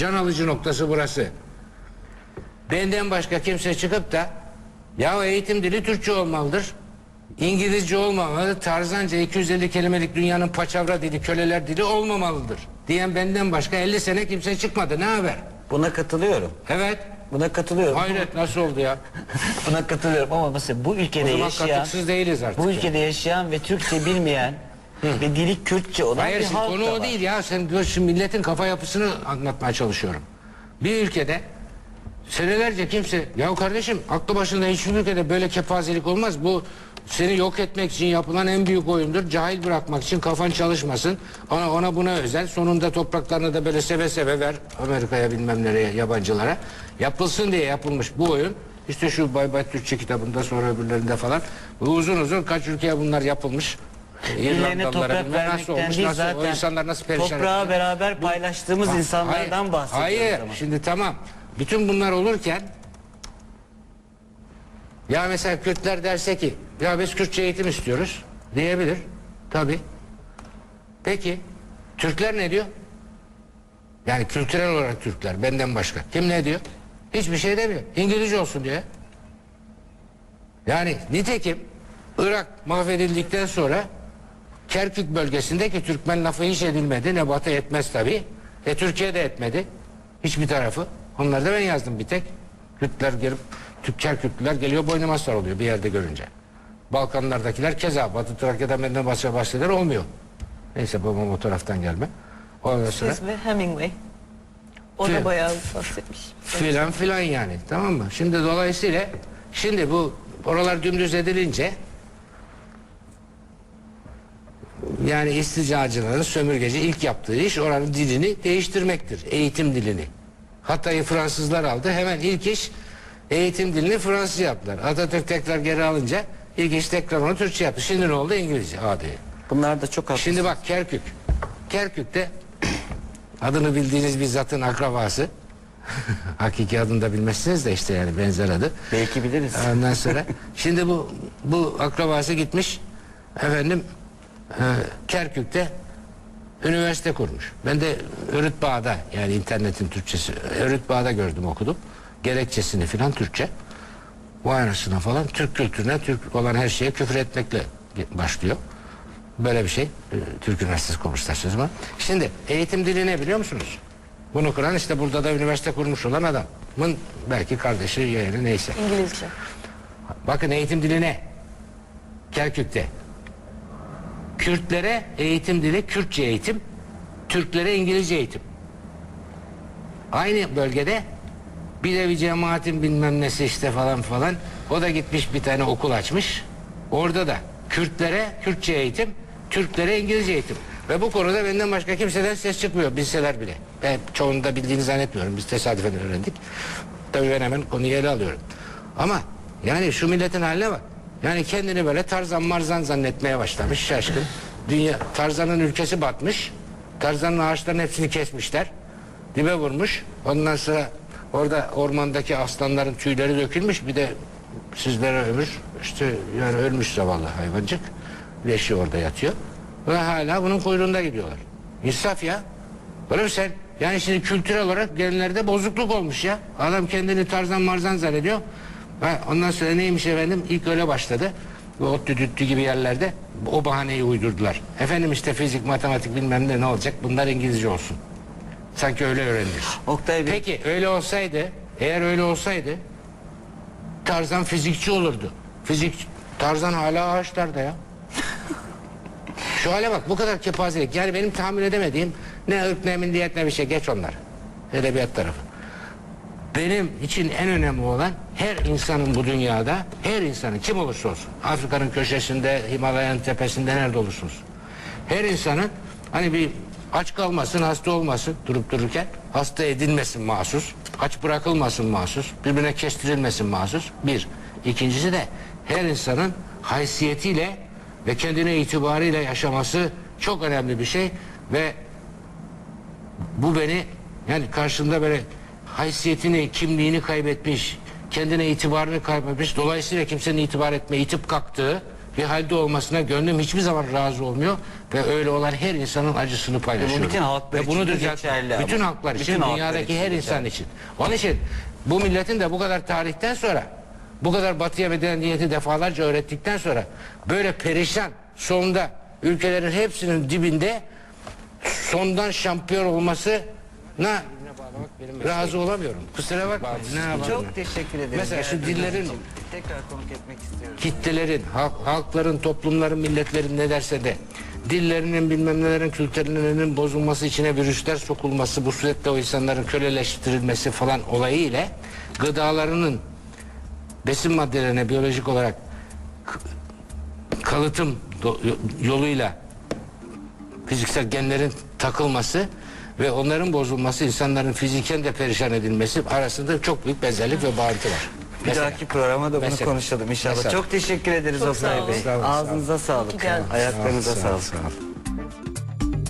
can alıcı noktası burası. Benden başka kimse çıkıp da ya eğitim dili Türkçe olmalıdır. İngilizce olmamalı. Tarzanca 250 kelimelik dünyanın paçavra dili, köleler dili olmamalıdır. Diyen benden başka 50 sene kimse çıkmadı. Ne haber? Buna katılıyorum. Evet. Buna katılıyorum. Hayret nasıl oldu ya? Buna katılıyorum ama mesela bu ülkede yaşayan katıksız değiliz artık. bu ülkede yaşayan ve Türkçe bilmeyen ve dili Kürtçe olan Hayır bir halk konu da o var. değil ya. Sen şimdi milletin kafa yapısını anlatmaya çalışıyorum. Bir ülkede senelerce kimse ya kardeşim aklı başında hiçbir ülkede böyle kepazelik olmaz. Bu seni yok etmek için yapılan en büyük oyundur. Cahil bırakmak için kafan çalışmasın. Ona ona buna özel. Sonunda topraklarını da böyle seve seve ver Amerika'ya bilmem nereye yabancılara. Yapılsın diye yapılmış bu oyun. İşte şu Bay Bay Türkçe kitabında sonra öbürlerinde falan. Bu uzun uzun kaç ülkeye bunlar yapılmış. Birilerine İrlandalılara toprak vermekten olmuş, değil nasıl, o zaten insanlar nasıl perişan toprağı ettiler. beraber paylaştığımız Ha- insanlardan hayır, bahsediyoruz Hayır, ama. şimdi tamam. Bütün bunlar olurken ya mesela Kürtler derse ki ya biz Kürtçe eğitim istiyoruz diyebilir. Tabi. Peki Türkler ne diyor? Yani kültürel olarak Türkler benden başka. Kim ne diyor? Hiçbir şey demiyor. İngilizce olsun diyor. Yani nitekim Irak mahvedildikten sonra Kerkük bölgesindeki Türkmen lafı hiç edilmedi. Ne Batı etmez tabi. E Türkiye de etmedi. Hiçbir tarafı. Onları da ben yazdım bir tek. Kürtler gelip Türk Kerküklüler geliyor boynuma sarılıyor bir yerde görünce. Balkanlardakiler keza Batı Trakya'dan benden başka bahseder olmuyor. Neyse babam o taraftan gelme. Ondan sonra Siz ve Hemingway. O da bayağı bahsetmiş. filan filan yani tamam mı? Şimdi dolayısıyla şimdi bu oralar dümdüz edilince yani isticacıların sömürgeci ilk yaptığı iş oranın dilini değiştirmektir. Eğitim dilini. Hatay'ı Fransızlar aldı. Hemen ilk iş eğitim dilini Fransız yaptılar. Atatürk tekrar geri alınca ilk iş tekrar onu Türkçe yaptı. Şimdi ne oldu? İngilizce. Hadi. Bunlar da çok haklı. Şimdi bak Kerkük. Kerkük'te adını bildiğiniz bir zatın akrabası. Hakiki adını da bilmezsiniz de işte yani benzer adı. Belki biliriz. Ondan sonra şimdi bu bu akrabası gitmiş efendim Kerkük'te üniversite kurmuş. Ben de Örütbağ'da yani internetin Türkçesi Örütbağ'da gördüm okudum. Gerekçesini filan Türkçe. Vay anasına falan Türk kültürüne Türk olan her şeye küfür etmekle başlıyor. Böyle bir şey. e, Türk Üniversitesi kurmuşlar sözüme. Şimdi eğitim dili ne biliyor musunuz? Bunu kuran işte burada da üniversite kurmuş olan adamın belki kardeşi yeğeni neyse. İngilizce. Bakın eğitim dili ne? Kerkük'te. Kürtlere eğitim dili Kürtçe eğitim, Türklere İngilizce eğitim. Aynı bölgede bir bir cemaatin bilmem nesi işte falan falan. O da gitmiş bir tane okul açmış. Orada da Kürtlere Kürtçe eğitim, Türklere İngilizce eğitim. Ve bu konuda benden başka kimseden ses çıkmıyor bilseler bile. Ben çoğunu da bildiğini zannetmiyorum. Biz tesadüfen öğrendik. Tabii ben hemen konuyu ele alıyorum. Ama yani şu milletin haline bak. Yani kendini böyle Tarzan Marzan zannetmeye başlamış şaşkın. Dünya Tarzan'ın ülkesi batmış. Tarzan'ın ağaçlarının hepsini kesmişler. Dibe vurmuş. Ondan sonra orada ormandaki aslanların tüyleri dökülmüş. Bir de sizlere ömür işte yani ölmüş zavallı hayvancık. Leşi orada yatıyor. Ve hala bunun kuyruğunda gidiyorlar. İnsaf ya. Öyle mi sen? Yani şimdi kültürel olarak gelinlerde bozukluk olmuş ya. Adam kendini tarzan marzan zannediyor. Ha, ondan sonra neymiş efendim? İlk öyle başladı. Bu ODTÜ DÜTTÜ gibi yerlerde o bahaneyi uydurdular. Efendim işte fizik, matematik bilmem ne ne olacak? Bunlar İngilizce olsun. Sanki öyle öğrenilir. Oktay Bey Peki öyle olsaydı, eğer öyle olsaydı Tarzan fizikçi olurdu. Fizik Tarzan hala ağaçlarda ya. Şu hale bak bu kadar kepazelik. Yani benim tahammül edemediğim ne ırk ne milliyet ne bir şey geç onlar. Edebiyat tarafı. Benim için en önemli olan her insanın bu dünyada her insanın kim olursa olsun Afrika'nın köşesinde Himalayan tepesinde nerede olursa olsun her insanın hani bir aç kalmasın hasta olmasın durup dururken hasta edilmesin mahsus aç bırakılmasın mahsus birbirine kestirilmesin mahsus bir. İkincisi de her insanın haysiyetiyle ve kendine itibarıyla yaşaması çok önemli bir şey ve bu beni yani karşında böyle haysiyetini, kimliğini kaybetmiş, kendine itibarını kaybetmiş. Dolayısıyla kimsenin itibar etmeye itip kalktığı bir halde olmasına gönlüm hiçbir zaman razı olmuyor. ve öyle olan her insanın acısını paylaşıyorum. bütün halklar ve bunu için geçerli ama. Bütün halklar için, Bütün halklar dünyadaki için her geçerli. insan için. Onun için bu milletin de bu kadar tarihten sonra bu kadar batıya medeniyeti defalarca öğrettikten sonra böyle perişan sonunda ülkelerin hepsinin dibinde sondan şampiyon olmasına razı olamıyorum. Kusura bakma. Ne yapalım? Çok teşekkür ederim. Mesela şu Geldiğiniz dillerin- için. Tekrar konuk etmek istiyorum. kitlelerin, halk- halkların, toplumların, milletlerin ne derse de dillerinin bilmem nelerin kültürlerinin bozulması içine virüsler sokulması bu suretle o insanların köleleştirilmesi falan olayı ile gıdalarının besin maddelerine biyolojik olarak k- kalıtım do- yoluyla fiziksel genlerin takılması ve onların bozulması insanların fiziken de perişan edilmesi arasında çok büyük benzerlik ve bağıntı var. Bir Mesela. dahaki programa da bunu Mesela. konuşalım inşallah. Mesela. Çok teşekkür ederiz Çok Oktay sağ Bey. olun. Sağ olun, sağ olun. Ağzınıza sağlık. Geldiniz. Ayaklarınıza Sağ olun, sağlık. sağ olun.